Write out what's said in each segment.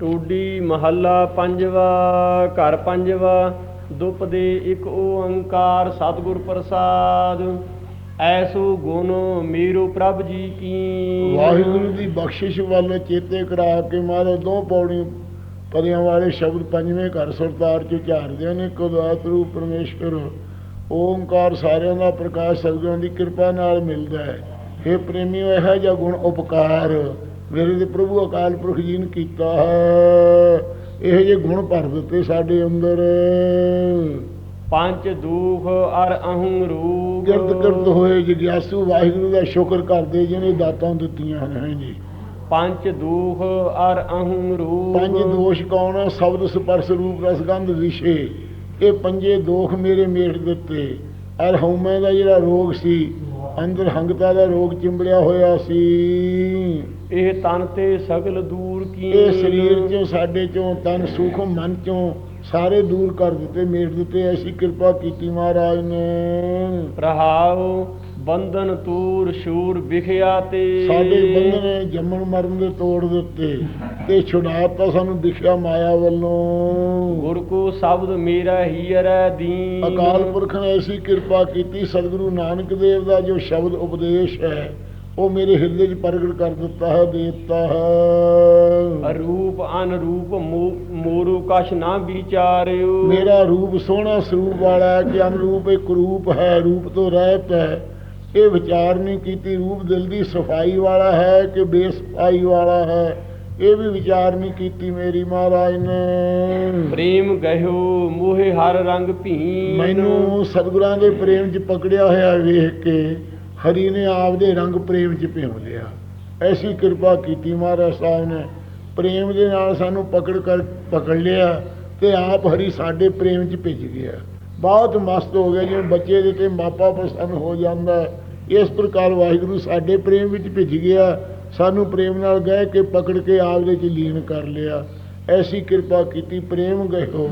ਟੋਡੀ ਮਹੱਲਾ ਪੰਜਵਾ, ਘਰ ਪੰਜਵਾ, ਦੁਪ ਦੇ ਇੱਕ ਓੰਕਾਰ ਸਤਿਗੁਰ ਪ੍ਰਸਾਦ। ਐਸੋ ਗੁਣ ਮੇਰੋ ਪ੍ਰਭ ਜੀ ਕੀ। ਵਾਹਿਗੁਰੂ ਦੀ ਬਖਸ਼ਿਸ਼ ਵੱਲ ਚੇਤੇ ਕਰਾ ਕੇ ਮਾਰੇ ਦੋ ਪੌੜੀ ਪਦਿਆਂ ਵਾਲੇ ਸ਼ਬਦ ਪੰਜਵੇਂ ਘਰ ਸਰਦਾਰ ਚ ਝਾਰਦੇ ਨੇ ਕੁਦਰਤ ਰੂਪ ਪਰਮੇਸ਼ਵਰ, ਓੰਕਾਰ ਸਾਰਿਆਂ ਦਾ ਪ੍ਰਕਾਸ਼ ਸਤਿਗੁਰਾਂ ਦੀ ਕਿਰਪਾ ਨਾਲ ਮਿਲਦਾ ਹੈ। ਇਹ ਪ੍ਰੇਮੀਓ, ਇਹੋ ਜਿਹਾ ਗੁਣ ਉਪਕਾਰ। ਮੇਰੇ ਦੇ ਪ੍ਰਭੂ ਅਕਾਲ ਪੁਰਖ ਜੀ ਨੇ ਕੀਤਾ ਹੈ। ਇਹ ਜੇ ਗੁਣ ਭਰ ਦਿੱਤੇ ਸਾਡੇ ਅੰਦਰ। ਪੰਜ ਦੁਖ ਅਰ ਅਹੰ ਰੂਪ ਗਿਰਦ ਗਿਰਦ ਹੋਏ ਜਿਗਿਆਸੂ ਵਾਹਿਗੁਰੂ ਦਾ ਸ਼ੁਕਰ ਕਰਦੇ ਜਿਹਨੇ ਦਾਤਾਂ ਦਿੱਤੀਆਂ ਹਨ ਹੈ ਜੀ। ਪੰਜ ਦੁਖ ਅਰ ਅਹੰ ਰੂਪ ਪੰਜ ਦੋਸ਼ ਕੌਣ ਆ? ਸ਼ਬਦ ਸਪਰਸ਼ ਰੂਪ ਰਸਗੰਧ ਵਿਸ਼ੇ। ਇਹ ਪੰਜੇ ਦੋਖ ਮੇਰੇ ਮੇਟ ਦਿੱਤੇ। ਅਰ ਹਉਮੈ ਦਾ ਜਿਹੜਾ ਰੋਗ ਸੀ ਅੰਦਰ ਹੰਗਤਾ ਦਾ ਰੋਗ ਚਿੰਬੜਿਆ ਹੋਇਆ ਸੀ। ਇਹ ਤਨ ਤੇ ਸਗਲ ਦੂਰ ਕੀ ਇਹ ਸਰੀਰ ਚੋਂ ਸਾਡੇ ਚੋਂ ਤਨ ਸੂਖਮ ਮਨ ਚੋਂ ਸਾਰੇ ਦੂਰ ਕਰ ਦਿੱਤੇ ਮੇਟ ਦਿੱਤੇ। ਐਸੀ ਕਿਰਪਾ ਕੀਤੀ ਮਹਾਰਾਜ ਨੇ। ਰਹਾਉ ਬੰਧਨ ਤੂਰ ਸ਼ੂਰ ਵਿਖਿਆ ਤੇ। ਸਾਡੇ ਬੰਧਨ ਜੰਮਣ ਮਰਨ ਦੇ ਤੋੜ ਦਿੱਤੇ ਤੇ ਛੁਡਾਤਾ ਸਾਨੂੰ ਦਿਖਿਆ ਮਾਇਆ ਵੱਲੋਂ। ਗੁਰ ਕੋ ਸ਼ਬਦ ਮੇਰਾ ਹੀਰੈ ਦੀਨ। ਅਕਾਲ ਪੁਰਖ ਨੇ ਐਸੀ ਕਿਰਪਾ ਕੀਤੀ ਸਤਿਗੁਰੂ ਨਾਨਕ ਦੇਵ ਦਾ ਜੋ ਸ਼ਬਦ ਉਪਦੇਸ਼ ਹੈ ਉਹ ਮੇਰੇ ਹਿਰਦੇ 'ਚ ਪ੍ਰਗਟ ਕਰ ਦਿੱਤਾ ਹੈ ਦਿੱਤਾ ਹੈ। ਰੂਪ ਅਨਰੂਪ ਮੋਰੂ ਕਛ ਨਾ ਵਿਚਾਰਿਓ। ਮੇਰਾ ਰੂਪ ਸੋਹਣਾ ਸਰੂਪ ਵਾਲਾ ਹੈ ਕਿ ਅਨਰੂਪ ਇੱਕ ਰੂਪ ਹੈ ਰੂਪ ਤੋਂ ਰਹਿਤ ਹੈ। ਇਹ ਵਿਚਾਰ ਨਹੀਂ ਕੀਤੀ ਰੂਪ ਦਿਲ ਦੀ ਸਫ਼ਾਈ ਵਾਲਾ ਹੈ ਕਿ ਬੇਸਫਾਈ ਵਾਲਾ ਹੈ। ਇਹ ਵੀ ਵਿਚਾਰ ਨਹੀਂ ਕੀਤੀ ਮੇਰੀ ਮਹਾਰਾਜ ਨੇ। ਪ੍ਰੇਮ ਗਹਿਓ ਮੋਹਿ ਹਰ ਰੰਗ ਭੀ ਮੈਨੂੰ ਸਤਿਗੁਰਾਂ ਦੇ ਪ੍ਰੇਮ 'ਚ ਪਕੜਿਆ ਹੋਇਆ ਵੇਖ ਕੇ ਹਰੀ ਨੇ ਆਪਦੇ ਰੰਗ ਪ੍ਰੇਮ 'ਚ ਭਿਉਂ ਲਿਆ। ਐਸੀ ਕਿਰਪਾ ਕੀਤੀ ਮਹਾਰਾਜ ਸਾਹਿਬ ਨੇ। ਪ੍ਰੇਮ ਦੇ ਨਾਲ ਸਾਨੂੰ ਪਕੜ ਕਰ ਪਕੜ ਲਿਆ ਤੇ ਆਪ ਹਰੀ ਸਾਡੇ ਪ੍ਰੇਮ 'ਚ ਭਿੱਜ ਗਿਆ। ਬਹੁਤ ਮਸਤ ਹੋ ਗਿਆ ਜਿਵੇਂ ਬੱਚੇ ਦੇ ਤੇ ਮਾਪਾ ਪ੍ਰਸੰਨ ਹੋ ਜਾਂਦਾ ਇਸ ਪ੍ਰਕਾਰ ਵਾਹਿਗੁਰੂ ਸਾਡੇ ਪ੍ਰੇਮ ਵਿੱਚ ਭਿੱਜ ਗਿਆ। ਸਾਨੂੰ ਪ੍ਰੇਮ ਨਾਲ ਗਏ ਕਿ ਪਕੜ ਕੇ ਆਪਦੇ 'ਚ ਲੀਨ ਕਰ ਲਿਆ। ਐਸੀ ਕਿਰਪਾ ਕੀਤੀ ਪ੍ਰੇਮ ਗਏ ਹੋ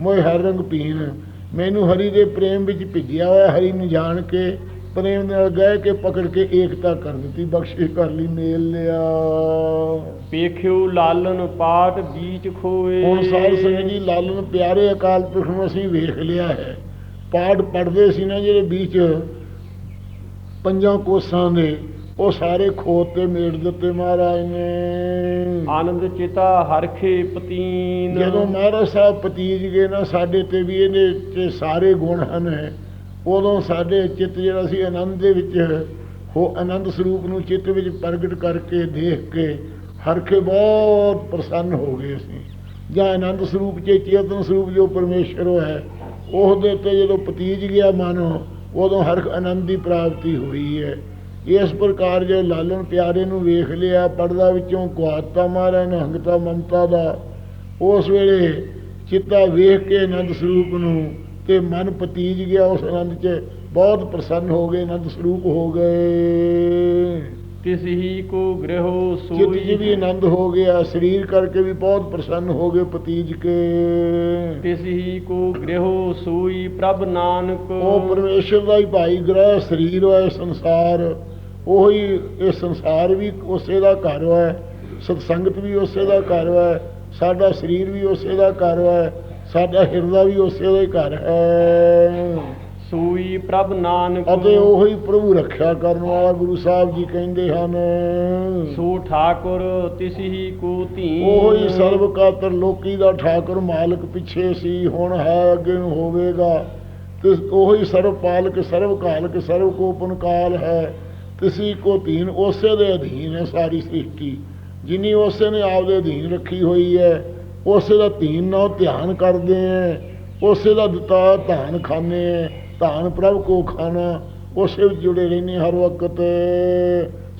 ਮੋਏ ਹਰ ਰੰਗ ਪੀਣ। ਮੈਨੂੰ ਹਰੀ ਦੇ ਪ੍ਰੇਮ ਵਿੱਚ ਭਿੱਜਿਆ ਹੋਇਆ, ਹਰੀ ਨੂੰ ਜਾਣ ਕੇ ਪ੍ਰੇਮ ਨਾਲ ਗਏ ਕਿ ਪਕੜ ਕੇ ਏਕਤਾ ਕਰ ਦਿੱਤੀ ਬਖਸ਼ਿਸ਼ ਕਰ ਲਈ ਮੇਲ ਲਿਆ। ਵੇਖਿਓ ਲਾਲਨ ਪਾਟ ਬੀਚ ਖੋਏ। ਹੁਣ ਸਾਧ ਸੰਗਤ ਜੀ ਲਾਲਨ ਪਿਆਰੇ ਅਕਾਲ ਪੁਰਖ ਨੂੰ ਅਸੀਂ ਵੇਖ ਲਿਆ ਹੈ। ਪਾਠ ਪੜਦੇ ਸੀ ਨਾ ਜਿਹੜੇ ਵਿੱਚ ਪੰਜਾਂ ਕੋਸਾਂ ਦੇ ਉਹ ਸਾਰੇ ਖੋਤ ਤੇ ਮੇੜ ਦਿੱਤੇ ਮਹਾਰਾਜ ਨੇ। ਆਨੰਦ ਚਿਤਾ ਹਰਖੇ ਪਤੀਨ। ਜਦੋਂ ਮਹਾਰਾਜ ਸਾਹਿਬ ਪਤੀਜ ਗਏ ਨਾ ਸਾਡੇ ਤੇ ਵੀ ਇਹਦੇ ਤੇ ਸਾਰੇ ਗੁਣ ਹਨ। ਉਦੋਂ ਸਾਡੇ ਚਿੱਤ ਜਿਹੜਾ ਸੀ ਆਨੰਦ ਦੇ ਵਿੱਚ ਹੋ ਆਨੰਦ ਸਰੂਪ ਨੂੰ ਚਿੱਤ ਵਿੱਚ ਪ੍ਰਗਟ ਕਰਕੇ ਦੇਖ ਕੇ ਹਰਖੇ ਬਹੁਤ ਪ੍ਰਸੰਨ ਹੋ ਗਏ ਅਸੀਂ। ਜਾਂ ਆਨੰਦ ਸਰੂਪ ਚ, ਚੇਤਨ ਸਰੂਪ ਜੋ ਪਰਮੇਸ਼ਰ ਹੈ ਉਹਦੇ ਤੇ ਜਦੋਂ ਪਤੀਜ ਗਿਆ ਮਨ, ਉਦੋਂ ਹਰ ਆਨੰਦ ਦੀ ਪ੍ਰਾਪਤੀ ਹੋਈ ਹੈ। ਇਸ ਪ੍ਰਕਾਰ ਜੇ ਲਾਲਣ ਪਿਆਰੇ ਨੂੰ ਵੇਖ ਲਿਆ, ਪਰਦਾ ਵਿੱਚੋਂ ਕੁਆਤਾ ਮਾਰਾ ਨਿਹੰਗਤਾ ਮਮਤਾ ਦਾ, ਉਸ ਵੇਲੇ ਚਿੱਤਾ ਵੇਖ ਕੇ ਆਨੰਦ ਸਰੂਪ ਨੂੰ ਤੇ ਮਨ ਪਤੀਜ ਗਿਆ ਉਸ ਆਨੰਦ 'ਚ। ਬਹੁਤ ਪ੍ਰਸੰਨ ਹੋ ਗਏ ਆਨੰਦ ਸਰੂਪ ਹੋ ਗਏ। ਤਿਸ ਹੀ ਕੋ ਗ੍ਰਹਿਓ ਚਿੱਤ 'ਚ ਵੀ ਸੋਈ ਆਨੰਦ ਹੋ ਗਿਆ ਸਰੀਰ ਕਰਕੇ ਵੀ ਬਹੁਤ ਪ੍ਰਸੰਨ ਹੋ ਗਏ ਪਤੀਜ ਕੇ। ਤਿਸ ਹੀ ਕੋ ਗ੍ਰਹਿਓ ਸੋਈ ਪ੍ਰਭ ਨਾਨਕ। ਉਹ ਪਰਮੇਸ਼ਰ ਦਾ ਹੀ ਭਾਈ ਗ੍ਰਹਿ ਸਰੀਰ ਹੋਇਆ ਸੰਸਾਰ। ਉਹੀ ਇਹ ਸੰਸਾਰ ਵੀ ਉਸੇ ਦਾ ਘਰ ਹੈ ਸਤਸੰਗਤ ਵੀ ਉਸੇ ਦਾ ਘਰ ਹੈ ਸਾਡਾ ਸਰੀਰ ਵੀ ਉਸੇ ਦਾ ਘਰ ਹੈ। ਸਾਡਾ ਹਿਰਦਾ ਵੀ ਉਸੇ ਦਾ ਹੀ ਘਰ ਹੈ। ਸੋਈ ਪ੍ਰਭ ਨਾਨਕ ਅਤੇ ਉਹੀ ਪ੍ਰਭੂ ਰੱਖਿਆ ਕਰਨ ਵਾਲਾ ਗੁਰੂ ਸਾਹਿਬ ਜੀ ਕਹਿੰਦੇ ਹਨ। ਸੋ ਠਾਕੁਰ ਤਿਸ ਹੀ ਕੋ ਧੀ ਉਹੀ ਸਰਬ ਕਾਤਰ ਲੋਕੀ ਦਾ ਠਾਕੁਰ ਮਾਲਕ ਪਿੱਛੇ ਸੀ ਹੁਣ ਹੈ ਅੱਗੇ ਨੂੰ ਹੋਵੇਗਾ। ਤੇ ਉਹੀ ਸਰਬ ਪਾਲਕ ਸਰਬ ਕਾਲਕ ਸਰਬ ਕੋਪਨ ਕਾਲ ਹੈ। ਤਿਸੀ ਕੋ ਧੀਨ ਉਸੇ ਦੇ ਅਧੀਨ ਹੈ ਸਾਰੀ ਸ੍ਰਿਸ਼ਟੀ ਜਿਨੀ ਉਸੇ ਨੇ ਆਪਦੇ ਅਧੀਨ ਰੱਖੀ ਹੋਈ ਹੈ। ਉਸੇ ਦਾ ਧੀਨ ਨਾਲ ਧਿਆਨ ਕਰਦੇ ਹੈ ਉਸੇ ਦਾ ਦਿੱਤਾ ਧਾਨ ਖਾਣੇ ਹੈ ਧਾਨ ਪ੍ਰਭ ਕੋ ਖਾਣਾ, ਉਸੇ ਵਿੱਚ ਜੁੜੇ ਰਹਿੰਦੇ ਹਰ ਵਕਤ।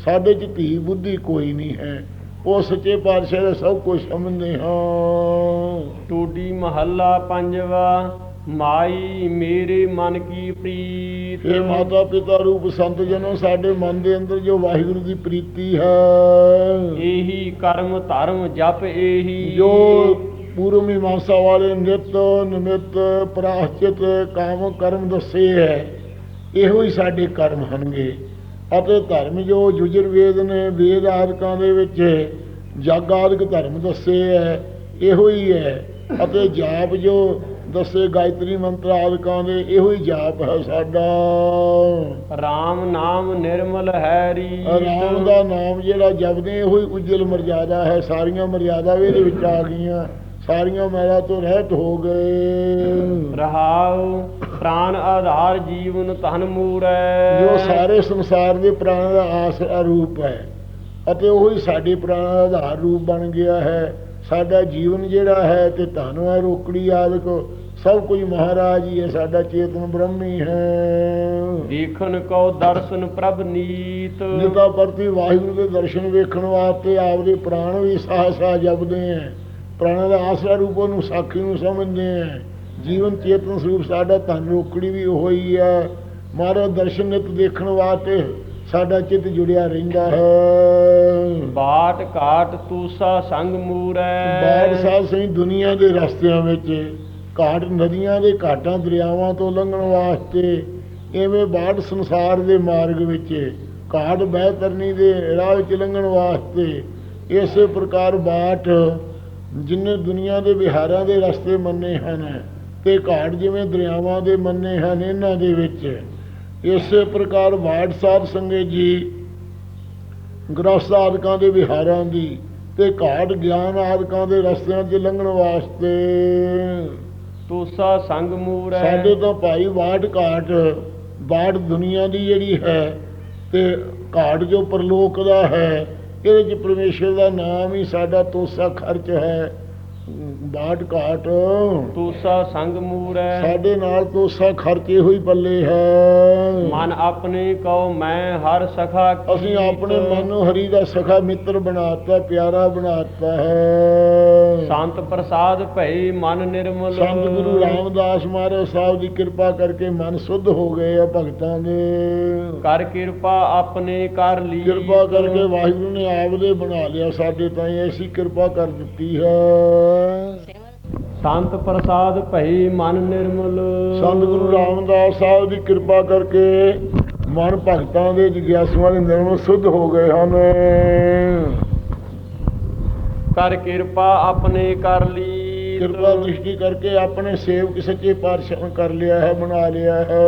ਸਾਡੇ ਚ ਧੀ ਬੁੱਧੀ ਕੋਈ ਨਹੀਂ ਹੈ, ਉਹ ਸੱਚੇ ਪਾਤਸ਼ਾਹ ਦਾ ਸਭ ਕੁਝ ਸਮਝਦੇ ਹਾਂ। ਟੋਡੀ ਮਹੱਲਾ ਪੰਜਵਾ। ਮਾਈ ਮੇਰੇ ਮਨ ਕੀ ਪ੍ਰੀਤ। ਇਹ ਮਾਤਾ ਪਿਤਾ ਰੂਪ ਸੰਤ ਜਨੋ ਸਾਡੇ ਮਨ ਦੇ ਅੰਦਰ ਜੋ ਵਾਹਿਗੁਰੂ ਦੀ ਪ੍ਰੀਤੀ ਹੈ। ਇਹੀ ਕਰਮ ਧਰਮ ਜਪ ਇਹੀ। ਜੋ ਪੂਰਵ ਮੀਮਾਂਸਾ ਵਾਲੇ ਨਿਤ ਨਿਮਿਤ ਪ੍ਰਾਸ਼ਚਿਤ ਕਾਮ ਕਰਮ ਦੱਸੇ ਹੈ ਇਹੋ ਹੀ ਸਾਡੇ ਕਰਮ ਹਨਗੇ ਅਤੇ ਧਰਮ ਜੋ ਯੁਜੁਰ ਵੇਦ ਨੇ ਵੇਦ ਆਦਿਕਾਂ ਦੇ ਵਿੱਚ ਜਗ ਆਦਿਕ ਧਰਮ ਦੱਸੇ ਹੈ ਇਹੋ ਹੀ ਹੈ। ਅਤੇ ਜਾਪ ਜੋ ਦੱਸੇ ਗਾਇਤਰੀ ਮੰਤਰ ਆਦਿਕਾਂ ਦੇ ਇਹੋ ਹੀ ਜਾਪ ਹੈ ਸਾਡਾ। RAM ਨਾਮ ਨਿਰਮਲ ਹੈ ਰੀਤ ਰਾਮ ਦਾ ਨਾਮ ਜਿਹੜਾ ਜਪਦੇ ਇਹੋ ਹੀ ਉਜਲ ਮਰਜ਼ਾਦਾ ਹੈ। ਸਾਰੀਆਂ ਮਰਜ਼ਾਦਾ ਵੀ ਇਹਦੇ ਵਿੱਚ ਆ ਗਈਆਂ। ਸਾਰੀਆਂ ਮੈਲਾ ਤੋਂ ਰਹਿਤ ਹੋ ਗਏ। ਰਹਾਉ ਪ੍ਰਾਨ ਆਧਾਰ ਜੀਵਨ ਧਨ ਮੂਰੈ ਜੋ ਸਾਰੇ ਸੰਸਾਰ ਦੇ ਪ੍ਰਾਣ ਦਾ ਆਸਰਾ ਰੂਪ ਹੈ ਅਤੇ ਉਹ ਹੀ ਸਾਡੇ ਪ੍ਰਾਣ ਦਾ ਆਧਾਰ ਰੂਪ ਬਣ ਗਿਆ ਹੈ। ਸਾਡਾ ਜੀਵਨ ਜਿਹੜਾ ਹੈ ਤੇ ਧਨ ਹੈ ਰੋਕੜੀ ਆਦਿਕ ਸਭ ਕੁਝ ਮਹਾਰਾਜ ਹੀ ਹੈ ਸਾਡਾ ਚੇਤਨ ਬ੍ਰਹਮੀ ਹੈ। ਦੇਖਨ ਕੋ ਦਰਸ਼ਨ ਪ੍ਰਭ ਨੀਤ। ਨਿਤਾ ਪ੍ਰਤੀ ਵਾਹਿਗੁਰੂ ਦੇ ਦਰਸ਼ਨ ਵੇਖਣ ਵਾਸਤੇ ਆਪਦੇ ਪ੍ਰਾਣ ਵੀ ਸਾਹਸਾ ਜਪਦੇ ਹੈ। ਪ੍ਰਾਣਾਂ ਦਾ ਆਸਰਾ ਰੂਪ ਨੂੰ ਸਾਖੀ ਨੂੰ ਸਮਝਦੇ ਹੈ। ਜੀਵਨ ਚੇਤਨ ਸਰੂਪ ਸਾਡਾ ਧਨ ਰੋਕੜੀ ਵੀ ਉਹ ਹੀ ਹੈ। ਮਹਾਰਾਜ ਦਰਸ਼ਨ ਨਿਤ ਦੇਖਣ ਵਾਸਤੇ ਸਾਡਾ ਚਿੱਤ ਜੁੜਿਆ ਰਹਿੰਦਾ ਹੈ। ਬਾਟ ਘਾਟ ਤੂਸਾ ਸੰਗ ਮੂਰੈ। ਬਾੜ ਸਾਹਿਬ ਸਿੰਘ ਦੁਨੀਆ ਦੇ ਰਸਤਿਆਂ ਵਿੱਚ ਘਾਟ ਨਦੀਆਂ ਦੇ ਘਾਟਾਂ ਦਰਿਆਵਾਂ ਤੋਂ ਲੰਘਣ ਵਾਸਤੇ ਐਵੇਂ ਬਾੜ ਸੰਸਾਰ ਦੇ ਮਾਰਗ ਵਿੱਚ ਘਾਟ ਬਹਿ ਤਰਨੀ ਦੇ ਰਾਹ ਵਿੱਚ ਲੰਘਣ ਵਾਸਤੇ ਇਸੇ ਪ੍ਰਕਾਰ ਬਾਟ ਜਿੰਨੇ ਦੁਨੀਆ ਦੇ ਵਿਹਾਰਾਂ ਦੇ ਰਸਤੇ ਮੰਨੇ ਹਨ ਤੇ ਘਾਟ ਜਿਵੇਂ ਦਰਿਆਵਾਂ ਦੇ ਮੰਨੇ ਹਨ ਇਹਨਾਂ ਦੇ ਵਿੱਚ। ਇਸੇ ਪ੍ਰਕਾਰ ਬਾੜ ਸਾਹਿਬ ਸੰਗੇ ਜੀ ਗ੍ਰਸਤ ਆਦਿਕਾਂ ਦੇ ਵਿਹਾਰਾਂ ਦੀ ਤੇ ਘਾਟ ਗਿਆਨ ਆਦਿਕਾਂ ਦੇ ਰਸਤਿਆਂ 'ਚ ਲੰਘਣ ਵਾਸਤੇ। ਤੂਸਾ ਸੰਗ ਮੂਰੈ ਸਾਡੇ ਤਾਂ ਭਾਈ ਬਾੜ ਘਾਟ ਬਾੜ ਦੁਨੀਆ ਦੀ ਜਿਹੜੀ ਹੈ ਤੇ ਘਾਟ ਜੋ ਪਰਲੋਕ ਦਾ ਹੈ ਇਹਦੇ 'ਚ ਪਰਮੇਸ਼ਰ ਦਾ ਨਾਮ ਹੀ ਸਾਡਾ ਤੋਸਾ ਖਰਚ ਹੈ। ਬਾੜ ਘਾਟ। ਤੂਸਾ ਸੰਗ ਮੂਰੈ। ਸਾਡੇ ਨਾਲ ਤੋਸਾ ਖਰਚ ਇਹੋ ਹੀ ਪੱਲੇ ਹੈ। ਮਨ ਆਪਣੇ ਕਉ ਮੈਂ ਹਰ ਸਖਾ। ਅਸੀਂ ਆਪਣੇ ਮਨ ਨੂੰ ਹਰੀ ਦਾ ਸਖਾ ਮਿੱਤਰ ਬਣਾਤਾ ਪਿਆਰਾ ਬਣਾਤਾ ਹੈ। ਸੰਤ ਪ੍ਰਸਾਦ ਭਈ ਮਨ ਨਿਰਮਲ। ਸੰਤ ਗੁਰੂ ਰਾਮਦਾਸ ਮਹਾਰਾਜ ਸਾਹਿਬ ਦੀ ਕਿਰਪਾ ਕਰਕੇ ਮਨ ਸੁੱਧ ਹੋ ਗਏ ਆ ਭਗਤਾਂ ਦੇ। ਕਰ ਕਿਰਪਾ ਆਪਣੇ ਕਰ ਲਈ। ਕਿਰਪਾ ਕਰਕੇ ਵਾਹਿਗੁਰੂ ਨੇ ਆਪ ਦੇ ਬਣਾ ਲਿਆ ਸਾਡੇ ਤਾਈਂ ਐਸੀ ਕਿਰਪਾ ਕਰ ਦਿੱਤੀ ਹੈ। ਸੰਤ ਪ੍ਰਸਾਦ ਭਈ ਮਨ ਨਿਰਮਲ। ਸੰਤ ਗੁਰੂ ਰਾਮਦਾਸ ਸਾਹਿਬ ਦੀ ਕਿਰਪਾ ਕਰਕੇ ਮਨ ਭਗਤਾਂ ਦੇ ਜਿਗਿਆਸੂਆਂ ਦੇ ਨਿਰਮਲ ਸੁੱਧ ਹੋ ਗਏ ਹਨ। ਕਰ ਕਿਰਪਾ ਆਪਣੇ ਕਰ ਲਈ ਕਿਰਪਾ ਦ੍ਰਿਸ਼ਟੀ ਕਰਕੇ ਆਪਣੇ ਸੇਵਕ ਸੱਚੇ ਪਾਤਸ਼ਾਹ ਕਰ ਲਿਆ ਹੈ ਬਣਾ ਲਿਆ ਹੈ।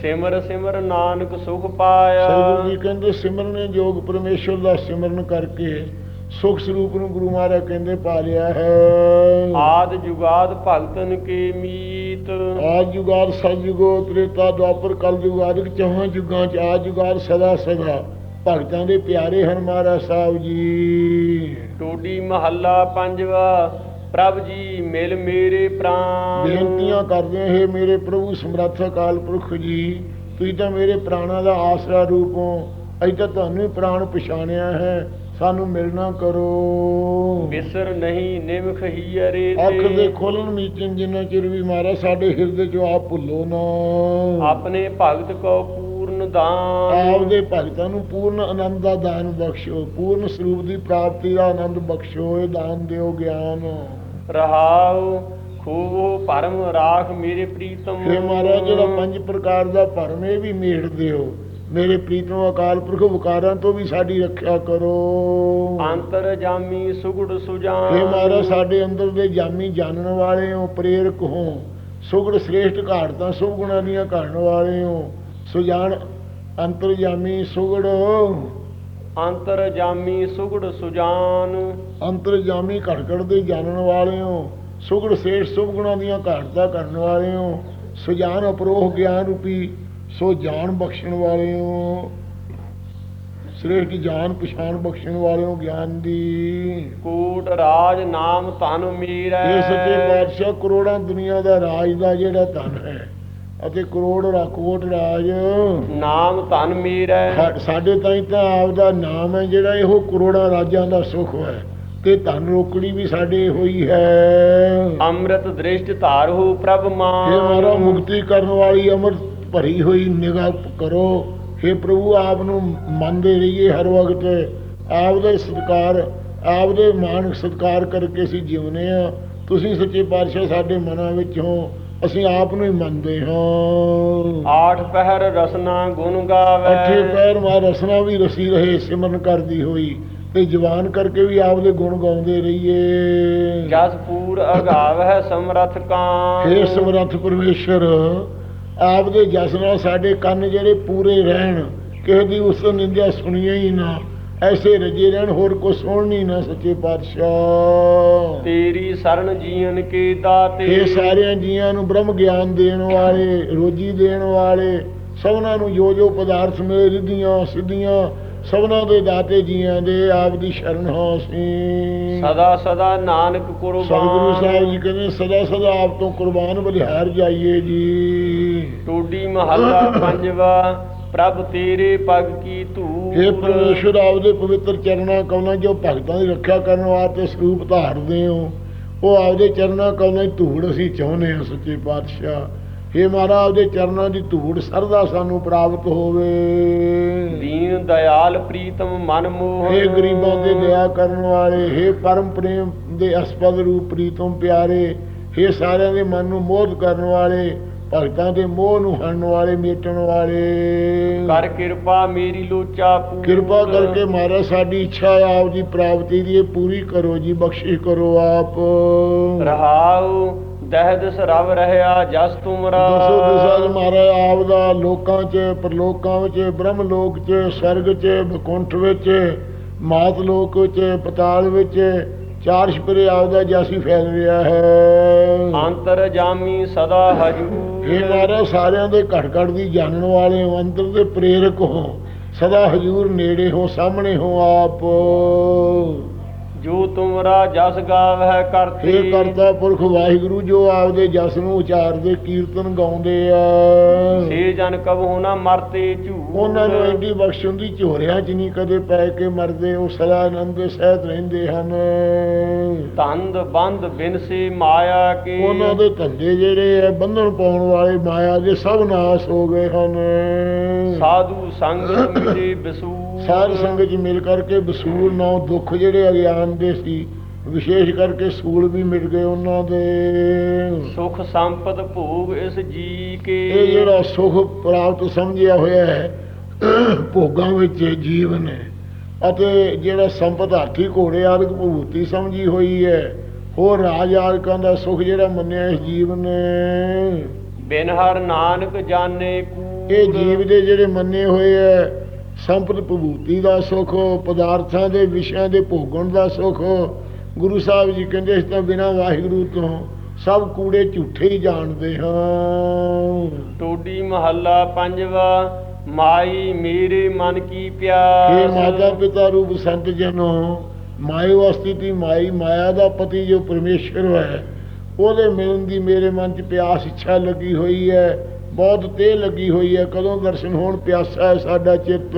ਸਿਮਰ ਸਿਮਰ ਨਾਨਕ ਸੁਖ ਪਾਇਆ। ਸਤਿਗੁਰੂ ਜੀ ਕਹਿੰਦੇ ਸਿਮਰਨ ਜੋਗ ਪਰਮੇਸ਼ਰ ਦਾ ਸਿਮਰਨ ਕਰਕੇ ਸੁਖ ਸਰੂਪ ਨੂੰ ਗੁਰੂ ਮਹਾਰਾਜ ਕਹਿੰਦੇ ਪਾ ਲਿਆ ਹੈ। ਆਦ ਜੁਗਾਦ ਭਗਤਨ ਕੇ ਮੀਤ। ਆਦ ਜੁਗਾਦ ਸਤਜੁਗੋ ਤ੍ਰੇਤਾ ਦੁਆਪਰ ਕਲ ਜੁਗ ਆਦਿਕ ਚੌਹਾਂ ਜੁਗਾਂ ਚ ਆਦ ਜੁਗਾਦ ਸਦਾ ਸਦਾ। ਭਗਤਾਂ ਦੇ ਪਿਆਰੇ ਹਨ ਮਹਾਰਾਜ ਸਾਹਿਬ ਜੀ। ਟੋਡੀ ਮਹੱਲਾ ਪੰਜਵਾ ਪ੍ਰਭ ਜੀ ਮਿਲ ਮੇਰੇ ਪ੍ਰਾਨ ਬੇਨਤੀਆਂ ਕਰਦੇ ਹੈ ਮੇਰੇ ਪ੍ਰਭੂ ਸਮਰੱਥ ਅਕਾਲ ਪੁਰਖ ਜੀ ਤੁਸੀਂ ਤਾਂ ਮੇਰੇ ਪ੍ਰਾਣਾਂ ਦਾ ਆਸਰਾ ਰੂਪ ਹੋ ਅਸੀਂ ਤਾਂ ਤੁਹਾਨੂੰ ਹੀ ਪ੍ਰਾਣ ਪਛਾਣਿਆ ਹੈ। ਸਾਨੂੰ ਮਿਲਣਾ ਕਰੋ। ਬਿਸਰ ਨਹੀਂ ਨਿਮਖ ਹੀ ਅਰੇ ਅੱਖ ਦੇ ਖੋਲਣ ਮੀਚਨ ਜਿੰਨਾ ਚਿਰ ਵੀ ਮਾਰਾ ਸਾਡੇ ਹਿਰਦੇ ਚੋਂ ਆਪ ਭੁੱਲੋ ਨਾ। ਆਪਣੇ ਭਗਤ ਕੋ ਪੂਰਨ ਦਾਨ। ਆਪਦੇ ਭਗਤਾਂ ਨੂੰ ਪੂਰਨ ਆਨੰਦ ਦਾ ਦਾਨ ਬਖਸ਼ੋ ਪੂਰਨ ਸਰੂਪ ਦੀ ਪ੍ਰਾਪਤੀ ਦਾ ਆਨੰਦ ਬਖਸ਼ੋ ਇਹ ਦਾਨ ਦਿਓ ਗਿਆਨ। ਰਹਾਉ ਖੂਬ ਪਰਮ ਰਾਖ ਮੇਰੇ ਪ੍ਰੀਤਮ। ਮਹਾਰਾਜ ਜਿਹੜਾ ਪੰਜ ਪ੍ਰਕਾਰ ਦਾ ਭਰਮ ਇਹ ਵੀ ਮੇੜ ਦਿਓ। ਮੇਰੇ ਪ੍ਰੀਤਮ ਅਕਾਲ ਪੁਰਖ ਵਿਕਾਰਾਂ ਤੋਂ ਵੀ ਸਾਡੀ ਰੱਖਿਆ ਕਰੋ। ਅੰਤਰ ਜਾਮੀ ਸੁਗੜ ਸੁਜਾਨ। हे ਮਹਾਰਾਜ ਸਾਡੇ ਅੰਦਰ ਦੇ ਜਾਮੀ ਜਾਣਨ ਵਾਲੇ ਹੋ ਪ੍ਰੇਰਕ ਹੋ ਸੁਗੜ ਸ੍ਰੇਸ਼ਟ ਘਾੜਤਾਂ ਸੁਭ ਗੁਣਾਂ ਦੀਆਂ ਘਾੜਨ ਵਾਲੇ ਹੋ। ਸੁਜਾਨ ਅੰਤਰਜਾਮੀ ਸੁਗੜ। ਅੰਤਰ ਜਾਮੀ ਸੁਗੜ ਸੁਜਾਨ। ਅੰਤਰਜਾਮੀ ਘੜਕੜ ਦੇ ਜਾਣਨ ਵਾਲੇ ਹੋ ਸੁਗੜ ਸ੍ਰੇਸ਼ਟ ਸੁਭ ਗੁਣਾਂ ਦੀਆਂ ਘਾੜਤਾਂ ਕਰਨ ਵਾਲੇ ਹੋ। ਸੁਜਾਨ ਅਪਰੋਹ ਗਿਆਨ ਰੂਪੀ ਸੋ ਜਾਣ ਬਖਸ਼ਣ ਵਾਲੇ ਹੋ ਸ੍ਰੇਸ਼ਟ ਜਾਨ ਪਛਾਣ ਬਖਸ਼ਣ ਵਾਲੇ ਹੋ ਗਿਆਨ ਦੀ। ਕੋਟ ਰਾਜ ਨਾਮ ਧਨ ਮੇਰਾ ਇਹ ਸੱਚੇ ਪਾਤਸ਼ਾਹ ਕਰੋੜਾਂ ਦੁਨੀਆ ਦਾ ਰਾਜ ਦਾ ਜਿਹੜਾ ਧਨ ਹੈ ਅਤੇ ਕਰੋੜ ਰਾਕੋਟ ਰਾਜ। ਨਾਮ ਧਨ ਮੇਰਾ ਸਾ- ਸਾਡੇ ਤਾਈਂ ਤਾਂ ਆਪ ਦਾ ਨਾਮ ਹੈ ਜਿਹੜਾ ਇਹੋ ਕਰੋੜਾਂ ਰਾਜਾਂ ਦਾ ਸੁਖ ਹੈ ਤੇ ਧਨ ਰੋਕੜੀ ਵੀ ਸਾਡੇ ਹੋਈ ਹੈ ਅੰਮ੍ਰਿਤ ਦ੍ਰਿਸ਼ਟ ਧਾਰਹੁ ਪ੍ਰਭ ਮਾਨ। ਇਹ ਮਾਰਾ ਮੁਕਤੀ ਕਰਨ ਵਾਲੀ ਅਮਰ ਭਰੀ ਹੋਈ ਨਿਗਾਹ ਕਰੋ। हे ਪ੍ਰਭੂ ਆਪ ਨੂੰ ਮੰਨਦੇ ਰਹੀਏ ਹਰ ਵਕਤ। ਆਪ ਦਾ ਸਤਿਕਾਰ ਆਪ ਦੇ ਮਾਨ ਸਤਿਕਾਰ ਕਰਕੇ ਅਸੀਂ ਜਿਉਨੇ ਆ। ਤੁਸੀਂ ਸੱਚੇ ਪਾਤਸ਼ਾਹ ਸਾਡੇ ਮਨਾਂ ਵਿੱਚ ਹੋ। ਅਸੀਂ ਆਪ ਨੂੰ ਹੀ ਮੰਨਦੇ ਹਾਂ। ਆਠ ਪਹਿਰ ਰਸਨਾ ਗੁਣ ਗਾਵੇ। ਅੱਠੇ ਪੈਰ ਮਾ ਰਸਨਾ ਵੀ ਰਸੀ ਰਹੇ ਸਿਮਰਨ ਕਰਦੀ ਹੋਈ। ਤੇ ਜਵਾਨ ਕਰਕੇ ਵੀ ਆਪਦੇ ਗੁਣ ਗਾਉਂਦੇ ਰਹੀਏ। ਜਸ ਪੂਰ ਅਗਾਵ ਹੈ ਸਮਰਥ ਕਾਂ ਹੇ ਸਮਰੱਥ ਪਰਮੇਸ਼ਰ ਆਪਦੇ ਜਸ ਨਾਲ ਸਾਡੇ ਕੰਨ ਜਿਹੜੇ ਪੂਰੇ ਰਹਿਣ ਕਿਸੇ ਦੀ ਉਸ ਨਿੰਦਿਆ ਸੁਣੀਏ ਹੀ ਨਾ ਐਸੇ ਰਜੇ ਰਹਿਣ ਹੋਰ ਕੋ ਸੁਣਨੀ ਨਾ ਸੱਚੇ ਪਾਤਸ਼ਾਹ। ਤੇਰੀ ਸਰਣ ਜੀਵਨ ਕੇ ਦਾਤੇ ਇਹ ਸਾਰਿਆਂ ਜੀਆਂ ਨੂੰ ਬ੍ਰਹਮ ਗਿਆਨ ਦੇਣ ਵਾਲੇ ਰੋਜੀ ਦੇਣ ਵਾਲੇ ਸਭਨਾਂ ਨੂੰ ਜੋ ਜੋ ਪਦਾਰਥ ਮਿਲੇ ਰਿੱਧੀਆਂ ਸਿੱਧੀਆਂ ਸਭਨਾਂ ਦੇ ਦਾਤੇ ਜੀਆਂ ਦੇ ਆਪ ਦੀ ਸ਼ਰਨ ਹਾਂ ਅਸੀਂ ਸਦਾ ਸਦਾ ਨਾਨਕ ਕੁਰਬਾਨ। ਸਤਿਗੁਰੂ ਸਾਹਿਬ ਜੀ ਕਹਿੰਦੇ ਸਦਾ ਸਦਾ ਆਪ ਤੋਂ ਕੁਰਬਾਨ ਬਲਿਹਾਰ ਜਾਈਏ ਜੀ। ਟੋਡੀ ਮਹੱਲਾ ਪੰਜਵਾ ਪ੍ਰਭ ਤੇਰੇ ਪਗ ਕੀ ਧੂੜ। ਹੇ ਪਰਮੇਸ਼ਰ ਆਪਦੇ ਪਵਿੱਤਰ ਚਰਨਾਂ ਕੌਣਾ ਜੋ ਭਗਤਾਂ ਦੀ ਰੱਖਿਆ ਕਰਨ ਵਾਸਤੇ ਸਰੂਪ ਧਾਰਦੇ ਹੋ। ਉਹ ਆਪਦੇ ਚਰਨਾਂ ਕੌਣਾ ਧੂੜ ਅਸੀਂ ਚਾਹੁੰਦੇ ਹਾਂ ਸੱਚੇ ਪਾਤਸ਼ਾਹ। ਹੇ ਮਾਰਾ ਆਪਦੇ ਚਰਨਾਂ ਦੀ ਧੂੜ ਸਰਦਾ ਸਾਨੂੰ ਪ੍ਰਾਪਤ ਹੋਵੇ। ਦੀਨ ਦਇਆਲ ਪ੍ਰੀਤਮ ਮਨ ਮੋਹ ਹੇ ਗਰੀਬਾਂ ਦੇ ਦਇਆ ਕਰਨ ਵਾਲੇ ਹੇ ਪਰਮ ਪ੍ਰੇਮ ਦੇ ਅਸਪਦ ਰੂਪ ਪ੍ਰੀਤਮ ਪਿਆਰੇ ਹੇ ਸਾਰਿਆਂ ਦੇ ਮਨ ਨੂੰ ਮੋਹ ਕਰਨ ਵਾਲੇ ਭਗਤਾਂ ਦੇ ਮੋਹ ਨੂੰ ਹਰਨ ਵਾਲੇ ਮੇਟਣ ਵਾਲੇ। ਕਰ ਕਿਰਪਾ ਮੇਰੀ ਲੋਚਾ ਪੂਰ ਕਿਰਪਾ ਕਰਕੇ ਮਹਾਰਾਜ ਸਾਡੀ ਇੱਛਾ ਆਪ ਦੀ ਪ੍ਰਾਪਤੀ ਦੀ ਇਹ ਪੂਰੀ ਕਰੋ ਜੀ ਬਖਸ਼ਿਸ਼ ਕਰੋ ਆਪ। ਰਹਾਉ ਦਹਿਦ ਸਰਵ ਰਹਿਆ ਜਸ ਤੁਮਰਾ ਦਸੋ ਦਿਸ਼ਾ ਮਹਾਰਾਜ ਆਪ ਦਾ ਲੋਕਾਂ 'ਚ ਪਰਲੋਕਾਂ ਵਿੱਚ ਬ੍ਰਹਮ ਲੋਕ 'ਚ ਸਵਰਗ 'ਚ ਬਕੁੰਠ ਵਿੱਚ ਮਾਤ ਲੋਕ 'ਚ ਪਤਾਲ ਵਿੱਚ ਚਾਰ ਛਪਰੇ ਆਪ ਦਾ ਜਾਸੀ ਫੈਲ ਰਿਹਾ ਹੈ। ਅੰਤਰ ਜਾਮੀ ਸਦਾ ਹਜੂਰ ਇਹ ਮਹਾਰਾਜ ਸਾਰਿਆਂ ਦੇ ਘਟ ਘਟ ਦੀ ਜਾਣਨ ਵਾਲੇ ਹੋ ਅੰਦਰ ਦੇ ਪ੍ਰੇਰਕ ਹੋ ਸਦਾ ਹਜੂਰ ਨੇੜੇ ਹੋ ਸਾਹਮਣੇ ਹੋ ਆਪ। ਜੋ ਤੁਮਰਾ ਜਸ ਗਾਵਹਿ ਕਰਤੇ। ਇਹ ਕਰਤਾ ਪੁਰਖ ਵਾਹਿਗੁਰੂ ਜੋ ਆਪਦੇ ਜਸ ਨੂੰ ਉਚਾਰਦੇ ਕੀਰਤਨ ਗਾਉਂਦੇ ਆ। ਸੇ ਜਨ ਕਬਹੁ ਨਾ ਮਰਤੇ ਝੂਠ। ਉਹਨਾਂ ਨੂੰ ਐਡੀ ਬਖਸ਼ ਹੁੰਦੀ ਝੋਰਿਆਂ 'ਚ ਨਹੀਂ ਕਦੇ ਪੈ ਕੇ ਮਰਦੇ ਉਹ ਸਦਾ ਆਨੰਦ ਦੇ ਸਹਿਤ ਰਹਿੰਦੇ ਹਨ। ਤੰਦ ਬੰਦ ਬਿਨ ਸੇ ਮਾਇਆ ਕੇ। ਉਹਨਾਂ ਦੇ ਧੰਦੇ ਜਿਹੜੇ ਆ ਬੰਧਨ ਪਾਉਣ ਵਾਲੇ ਮਾਇਆ ਦੇ ਸਭ ਨਾਸ ਹੋ ਗਏ ਹਨ। ਸਾਧੂ ਸੰਗ ਮਿਲੇ ਬਿਸੂ। ਸਾਧ ਸੰਗਤ 'ਚ ਮਿਲ ਕਰਕੇ ਬਸੂਲ ਨੌ ਦੁੱਖ ਜਿਹੜੇ ਅਗਿਆਨ ਦੇ ਸੀ ਵਿਸ਼ੇਸ਼ ਕਰਕੇ ਸੂਲ ਵੀ ਮਿਟ ਗਏ ਉਹਨਾਂ ਦੇ। ਸੁਖ ਸੰਪਤ ਭੋਗ ਇਸ ਜੀ ਕੇ। ਇਹ ਜਿਹੜਾ ਸੁਖ ਪ੍ਰਾਪਤ ਸਮਝਿਆ ਹੋਇਆ ਹੈ ਭੋਗਾਂ ਵਿੱਚ ਜੀਵਨ ਹੈ। ਅਤੇ ਜਿਹੜਾ ਸੰਪਤ ਹਾਥੀ ਘੋੜੇ ਆਦਿਕ ਭੂਤੀ ਸਮਝੀ ਹੋਈ ਹੈ ਹੋਰ ਰਾਜ ਆਦਿਕਾਂ ਦਾ ਸੁਖ ਜਿਹੜਾ ਮੰਨਿਆ ਇਸ ਜੀਵਨ ਨੇ। ਬਿਨ ਹਰ ਨਾਨਕ ਜਾਣੇ ਇਹ ਜੀਵ ਦੇ ਜਿਹੜੇ ਮੰਨੇ ਹੋਏ ਹੈ ਸੰਪਤ ਭੂਤੀ ਦਾ ਸੁਖ ਪਦਾਰਥਾਂ ਦੇ ਵਿਸ਼ਿਆਂ ਦੇ ਭੋਗਣ ਦਾ ਸੁਖ। ਗੁਰੂ ਸਾਹਿਬ ਜੀ ਕਹਿੰਦੇ ਇਸ ਤੋਂ ਬਿਨਾ ਵਾਹਿਗੁਰੂ ਤੋਂ ਸਭ ਕੂੜੇ ਝੂਠੇ ਹੀ ਜਾਣਦੇ ਹਾਂ ਟੋਡੀ ਮਹੱਲਾ ਪੰਜਵਾ ਮਾਈ ਮੇਰੇ ਮਨ ਕੀ ਪਿਆਸ। ਮਾਤਾ ਪਿਤਾ ਰੂਪ ਸੰਤ ਜਨੋ ਮਾਇਓ ਸਥਿਤੀ ਮਾਈ ਮਾਇਆ ਦਾ ਪਤੀ ਜੋ ਪਰਮੇਸ਼ਰ ਹੈ ਉਹਦੇ ਮਿਲਣ ਦੀ ਮੇਰੇ ਮਨ 'ਚ ਪਿਆਸ ਇੱਛਾ ਲੱਗੀ ਹੋਈ ਹੈ। ਬਹੁਤ ਤੇ ਲੱਗੀ ਹੋਈ ਹੈ ਕਦੋਂ ਦਰਸ਼ਨ ਹੋਣ ਪਿਆਸਾ ਹੈ ਸਾਡਾ ਚਿੱਤ?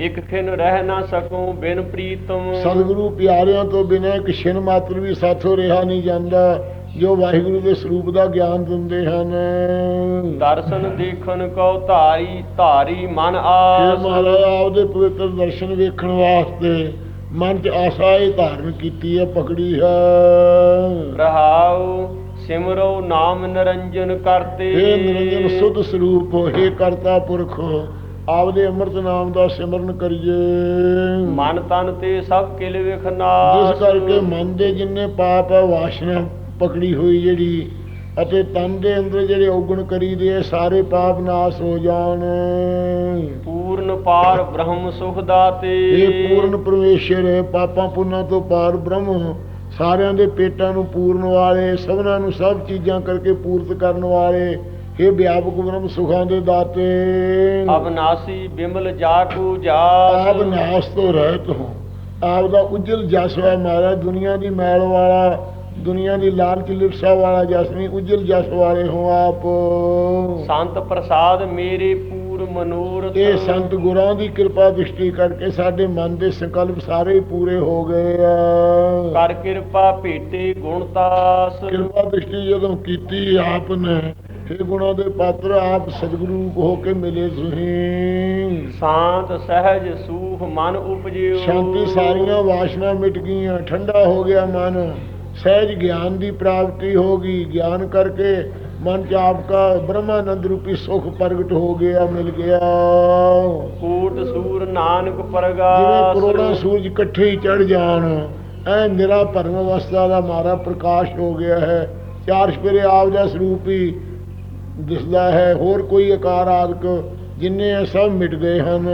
ਇੱਕ ਖਿਨ ਰਹਿ ਨਾ ਸਕੂੰ ਬਿਨ ਪ੍ਰੀਤਮ। ਸਤਿਗੁਰੂ ਪਿਆਰਿਆਂ ਤੋਂ ਬਿਨਾਂ ਇੱਕ ਛਿਨ ਮਾਤਰ ਵੀ ਸਾਥੋਂ ਰਿਹਾ ਨਹੀਂ ਜਾਂਦਾ ਜੋ ਵਾਹਿਗੁਰੂ ਦੇ ਸਰੂਪ ਦਾ ਗਿਆਨ ਦਿੰਦੇ ਹਨ। ਦਰਸ਼ਨ ਦੇਖਣ ਕੋ ਧਾਰੀ ਧਾਰੀ ਮਨ ਆਸ। ਮਹਾਰਾਜ ਆਪਦੇ ਪਵਿੱਤਰ ਦਰਸ਼ਨ ਵੇਖਣ ਵਾਸਤੇ ਮਨ 'ਚ ਆਸਾ ਇਹ ਧਾਰਨ ਕੀਤੀ ਹੈ ਪਕੜੀ ਹੈ। ਰਹਾਉ ਸਿਮਰੋ ਨਾਮ ਨਿਰੰਜਨ ਕਰਤੇ। हे ਨਿਰੰਜਨ ਸੁਧ ਸਰੂਪ हे ਕਰਤਾ ਪੁਰਖ ਆਪਦੇ ਅੰਮ੍ਰਿਤ ਨਾਮ ਦਾ ਸਿਮਰਨ ਕਰੀਏ। ਮਨ ਤਨ ਤੇ ਸਭ ਕਿਲ ਵਿਖਨਾਸ ਜਿਸ ਕਰਕੇ ਮਨ ਦੇ ਜਿੰਨੇ ਪਾਪ ਹੈ ਵਾਸ਼ਨਾ ਪਕੜੀ ਹੋਈ ਜਿਹੜੀ ਅਤੇ ਤਨ ਦੇ ਅੰਦਰ ਜਿਹੜੇ ਔਗਣ ਕਰੀਦੇ ਆ ਸਾਰੇ ਪਾਪ ਨਾਸ ਹੋ ਜਾਣ। ਪੂਰਨ ਪਾਰ ਬ੍ਰਹਮ ਸੁਖ ਦਾਤੇ। ਇਹ ਪੂਰਨ ਪਰਮੇਸ਼ਰ ਹੈ ਪਾਪਾਂ ਪੁੰਨਾਂ ਤੋਂ ਪਾਰ ਬ੍ਰਹਮ ਸਾਰਿਆਂ ਦੇ ਪੇਟਾਂ ਨੂੰ ਪੂਰਨ ਵਾਲੇ ਸਭਨਾਂ ਨੂੰ ਸਭ ਚੀਜ਼ਾਂ ਕਰਕੇ ਪੂਰਤ ਕਰਨ ਵਾਲੇ ਇਹ ਵਿਆਪਕ ਬ੍ਰਹਮ ਸੁਖਾਂ ਦੇ ਦਾਤੇ। ਅਬਨਾਸੀ ਬਿਮਲ ਜਾਕੂ ਜਾਸ। ਆਪ ਨਾਸ ਤੋਂ ਰਹਿਤ ਹੋ। ਆਪ ਦਾ ਉਜਲ ਜਸ ਹੈ ਮਹਾਰਾਜ ਦੁਨੀਆ ਦੀ ਮੈਲ ਵਾਲਾ ਦੁਨੀਆ ਦੀ ਲਾਲਚ ਲਿਪਸਾ ਵਾਲਾ ਜਸ ਨਹੀਂ ਉਜਲ ਜਸ ਵਾਲੇ ਹੋ ਆਪ। ਸੰਤ ਪ੍ਰਸਾਦ ਮੇਰੇ ਪੂਰ ਮਨੋਰਥ। ਇਹ ਸੰਤ ਗੁਰਾਂ ਦੀ ਕਿਰਪਾ ਦ੍ਰਿਸ਼ਟੀ ਕਰਕੇ ਸਾਡੇ ਮਨ ਦੇ ਸੰਕਲਪ ਸਾਰੇ ਪੂਰੇ ਹੋ ਗਏ ਆ। ਕਰ ਕਿਰਪਾ ਭੇਟੇ ਗੁਣਤਾਸ ਕਿਰਪਾ ਦ੍ਰਿਸ਼ਟੀ ਜਦੋਂ ਕੀਤੀ ਆਪ ਨੇ ਇਹ ਗੁਣਾਂ ਦੇ ਪਾਤਰ ਆਪ ਸਤਿਗੁਰੂ ਹੋ ਕੇ ਮਿਲੇ ਤੁਸੀਂ। ਸ਼ਾਂਤ ਸਹਿਜ ਸੂਖ ਮਨ ਉਪਜਿਓ। ਸ਼ਾਂਤੀ ਸਾਰੀਆਂ ਵਾਸ਼ਨਾ ਮਿਟ ਗਈਆਂ ਠੰਡਾ ਹੋ ਗਿਆ ਮਨ। ਸਹਿਜ ਗਿਆਨ ਦੀ ਪ੍ਰਾਪਤੀ ਹੋ ਗਈ ਗਿਆਨ ਕਰਕੇ ਮਨ ਚ ਆਪਕਾ ਬ੍ਰਹਮਾਨੰਦ ਰੂਪੀ ਸੁਖ ਪ੍ਰਗਟ ਹੋ ਗਿਆ ਮਿਲ ਗਿਆ। ਕੋਟ ਸੂਰ ਨਾਨਕ ਜਿਵੇਂ ਪ੍ਰਗਾਸ ਕਰੋੜਾਂ ਸੂਰਜ ਇਕੱਠੇ ਹੀ ਚੜ ਜਾਣ ਐ ਨਿਰਾ ਭਰਮ ਅਵਸਥਾ ਦਾ ਮਾਰਾ ਪ੍ਰਕਾਸ਼ ਹੋ ਗਿਆ ਹੈ। ਚਾਰ ਸਪੇਰੇ ਆਪ ਦਾ ਸਰੂਪ ਹੀ ਦਿਸਦਾ ਹੈ। ਹੋਰ ਕੋਈ ਆਕਾਰ ਆਦਿਕ ਜਿੰਨੇ ਆ ਸਭ ਮਿਟ ਗਏ ਹਨ।